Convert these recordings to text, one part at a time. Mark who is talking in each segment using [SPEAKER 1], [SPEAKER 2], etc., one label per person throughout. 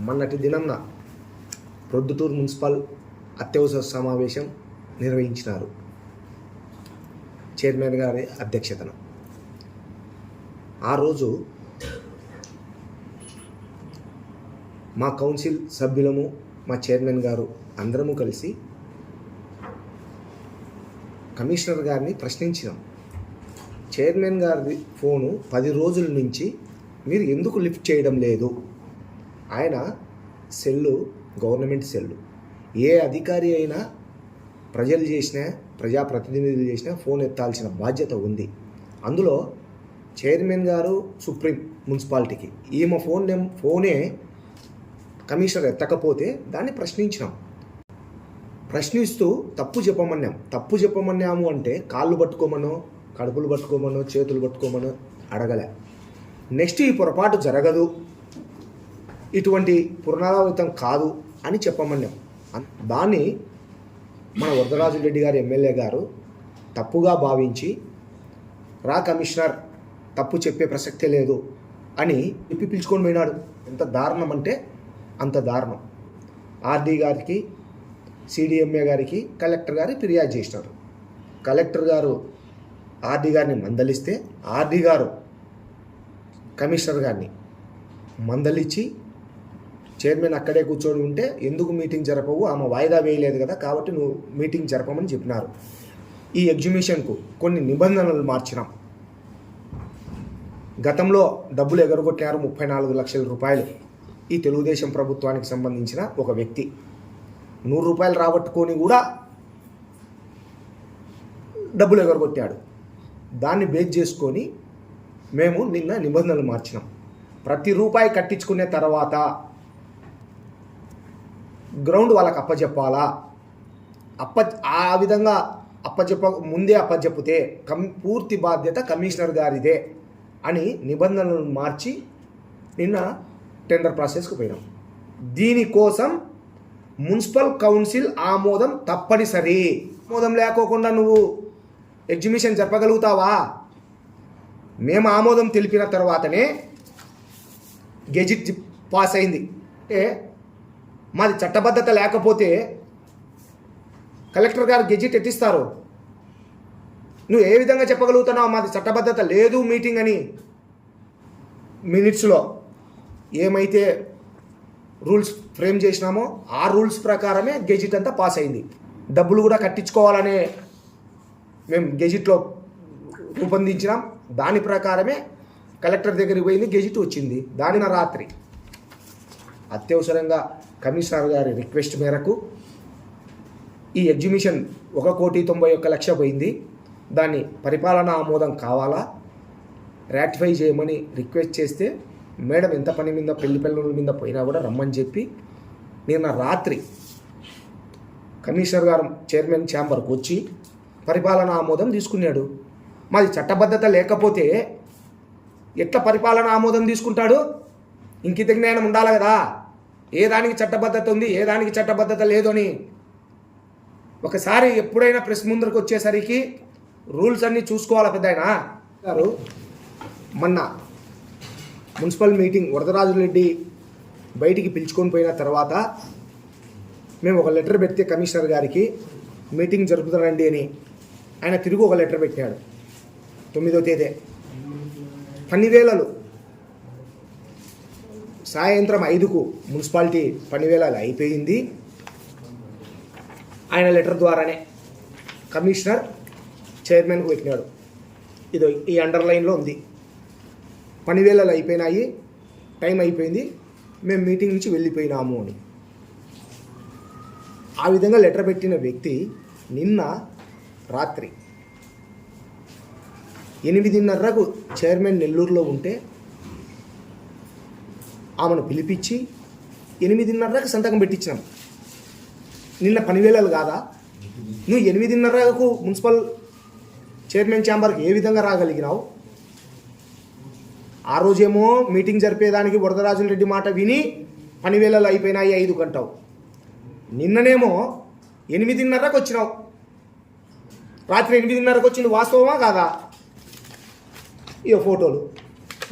[SPEAKER 1] మొన్నటి దినంన ప్రొద్దుటూరు మున్సిపల్ అత్యవసర సమావేశం నిర్వహించినారు. చైర్మన్ గారి అధ్యక్షతన. ఆ రోజు మా కౌన్సిల్ సభ్యులము మా చైర్మన్ గారు అందరము కలిసి కమిషనర్ గారిని ప్రశ్నించినాం. చైర్మన్ గారి ఫోను పది రోజుల నుంచి మీరు ఎందుకు లిఫ్ట్ చేయడం లేదు? ఆయన సెల్లు గవర్నమెంట్ సెల్లు. ఏ అధికారి అయినా ప్రజలు చేసినా ప్రజాప్రతినిధులు చేసినా ఫోన్ ఎత్తాల్సిన బాధ్యత ఉంది. అందులో చైర్మన్ గారు సుప్రీం మున్సిపాలిటీకి. ఈమె ఫోన్ నెం ఫోనే కమిషనర్ ఎత్తకపోతే దాన్ని ప్రశ్నించినాం. ప్రశ్నిస్తూ తప్పు చెప్పమన్నాం. తప్పు చెప్పమన్నాము అంటే కాళ్ళు పట్టుకోమనో కడుపులు పట్టుకోమనో చేతులు పట్టుకోమనో అడగలే. నెక్స్ట్ ఈ పొరపాటు జరగదు. ఇటువంటి పునరావృతం కాదు అని చెప్పమన్నాం. దాన్ని మన వరదరాజు రెడ్డి గారు ఎమ్మెల్యే గారు తప్పుగా భావించి రా కమిషనర్ తప్పు చెప్పే ప్రసక్తే లేదు అని చెప్పి పిలుచుకొని పోయినాడు. ఎంత దారుణం అంటే అంత దారుణం. ఆర్డీ గారికి సిడిఎంఏ గారికి కలెక్టర్ గారు ఫిర్యాదు చేసినారు. కలెక్టర్ గారు ఆర్డీ గారిని మందలిస్తే ఆర్డీ గారు కమిషనర్ గారిని మందలిచ్చి చైర్మన్ అక్కడే కూర్చొని ఉంటే ఎందుకు మీటింగ్ జరపవు? ఆమె వాయిదా వేయలేదు కదా కాబట్టి నువ్వు మీటింగ్ జరపమని చెప్పినారు. ఈ ఎగ్జిబిషన్కు కొన్ని నిబంధనలు మార్చినాం. గతంలో డబ్బులు ఎగరగొట్టారు ముప్పై నాలుగు లక్షల రూపాయలు. ఈ తెలుగుదేశం ప్రభుత్వానికి సంబంధించిన ఒక వ్యక్తి. నూరు రూపాయలు రాబట్టుకొని కూడా డబ్బులు ఎగరగొట్టాడు. దాన్ని బేస్ చేసుకొని మేము నిన్న నిబంధనలు మార్చినాం. ప్రతి రూపాయి కట్టించుకునే తర్వాత గ్రౌండ్ వాళ్ళకి అప్పచెప్పాలా అప్ప ఆ విధంగా అప్పచెప్ప ముందే అప్పచెప్పితే కం పూర్తి బాధ్యత కమిషనర్ గారిదే అని నిబంధనలను మార్చి నిన్న టెండర్ ప్రాసెస్కి పోయినాం. దీనికోసం మున్సిపల్ కౌన్సిల్ ఆమోదం తప్పనిసరి. ఆమోదం లేకోకుండా నువ్వు ఎగ్జిబిషన్ జరపగలుగుతావా? మేము ఆమోదం తెలిపిన తర్వాతనే గెజిట్ పాస్ అయింది. అంటే మాది చట్టబద్ధత లేకపోతే కలెక్టర్ గారు గెజిట్ ఎట్టిస్తారు నువ్వు ఏ విధంగా చెప్పగలుగుతున్నావు? మాది చట్టబద్ధత లేదు మీటింగ్ అని మినిట్స్లో. ఏమైతే రూల్స్ ఫ్రేమ్ చేసినామో ఆ రూల్స్ ప్రకారమే గెజిట్ అంతా పాస్ అయింది. డబ్బులు కూడా కట్టించుకోవాలనే మేము గెజిట్లో రూపొందించినాం. దాని ప్రకారమే కలెక్టర్ దగ్గరికి పోయింది గెజిట్ వచ్చింది. దానిన రాత్రి. అత్యవసరంగా కమిషనర్ గారి రిక్వెస్ట్ మేరకు ఈ ఎగ్జిబిషన్ ఒక కోటి తొంభై ఒక్క లక్ష పోయింది. దాన్ని పరిపాలనా ఆమోదం కావాలా? రాటిఫై చేయమని రిక్వెస్ట్ చేస్తే మేడం ఎంత పని మీద పెళ్ళి పిల్లల మీద పోయినా కూడా రమ్మని చెప్పి నిన్న రాత్రి కమిషనర్ గారు చైర్మన్ ఛాంబర్కు వచ్చి పరిపాలనా ఆమోదం తీసుకున్నాడు. మాది చట్టబద్ధత లేకపోతే ఎట్లా పరిపాలన ఆమోదం తీసుకుంటాడు? ఇంకిత జ్ఞానం ఉండాలి కదా. ఏ దానికి చట్టబద్ధత ఉంది ఏ దానికి చట్టబద్ధత లేదు అని. ఒకసారి ఎప్పుడైనా ప్రెస్ ముందరకు వచ్చేసరికి రూల్స్ అన్నీ చూసుకోవాలి పెద్ద ఆయన గారు మొన్న మున్సిపల్ మీటింగ్ వరదరాజు రెడ్డి బయటికి పిలుచుకొని పోయిన తర్వాత మేము ఒక లెటర్ పెడితే కమిషనర్ గారికి మీటింగ్ జరుపుతారండి అని. ఆయన తిరిగి ఒక లెటర్ పెట్టాడు తొమ్మిదో తేదీ. పనివేలలు సాయంత్రం ఐదుకు మున్సిపాలిటీ పనివేళలు అయిపోయింది. ఆయన లెటర్ ద్వారానే కమిషనర్ చైర్మన్కు పెట్టినాడు ఇది ఈ అండర్లైన్లో ఉంది. పనివేళలు అయిపోయినాయి టైం అయిపోయింది మేము మీటింగ్ నుంచి వెళ్ళిపోయినాము అని. ఆ విధంగా లెటర్ పెట్టిన వ్యక్తి నిన్న రాత్రి ఎనిమిదిన్నరకు చైర్మన్ నెల్లూరులో ఉంటే ఆమెను పిలిపించి ఎనిమిదిన్నరకు సంతకం పెట్టించినాం. నిన్న పనివేళలు కాదా? నువ్వు ఎనిమిదిన్నరకు మున్సిపల్ చైర్మన్ ఛాంబర్కి ఏ విధంగా రాగలిగినావు? ఆ రోజేమో మీటింగ్ జరిపేదానికి వరదరాజుల రెడ్డి మాట విని పనివేళలు అయిపోయినాయి ఐదు గంటవు నిన్ననేమో ఎనిమిదిన్నరకు వచ్చినావు. రాత్రి ఎనిమిదిన్నరకు వచ్చింది వాస్తవమా కాదా? ఇక ఫోటోలు.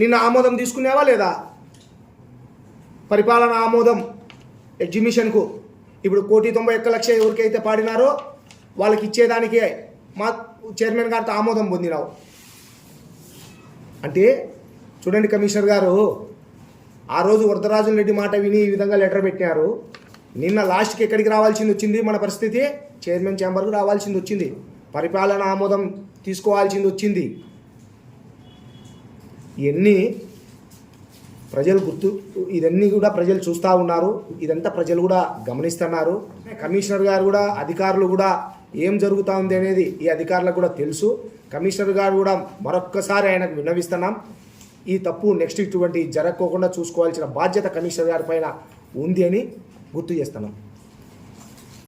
[SPEAKER 1] నిన్న ఆమోదం తీసుకునేవా లేదా? పరిపాలన ఆమోదం ఎగ్జిబిషన్కు ఇప్పుడు కోటి తొంభై ఒక్క లక్ష ఎవరికైతే పాడినారో వాళ్ళకి ఇచ్చేదానికే మా చైర్మన్ గారితో ఆమోదం పొందినావు. అంటే చూడండి కమిషనర్ గారు ఆ రోజు వరదరాజుల రెడ్డి మాట విని ఈ విధంగా లెటర్ పెట్టినారు. నిన్న లాస్ట్కి ఎక్కడికి రావాల్సింది వచ్చింది? మన పరిస్థితి చైర్మన్ ఛాంబర్కు రావాల్సింది వచ్చింది. పరిపాలన ఆమోదం తీసుకోవాల్సింది వచ్చింది. ఇవన్నీ ప్రజలు గుర్తు ఇదన్నీ కూడా ప్రజలు చూస్తూ ఉన్నారు. ఇదంతా ప్రజలు కూడా గమనిస్తున్నారు. కమిషనర్ గారు కూడా అధికారులు కూడా ఏం జరుగుతూ ఉంది అనేది ఈ అధికారులకు కూడా తెలుసు. కమిషనర్ గారు కూడా మరొక్కసారి ఆయనకు విన్నవిస్తున్నాం. ఈ తప్పు నెక్స్ట్ ఇటువంటి జరగకోకుండా చూసుకోవాల్సిన బాధ్యత కమిషనర్ గారి పైన ఉంది అని గుర్తు చేస్తున్నాం.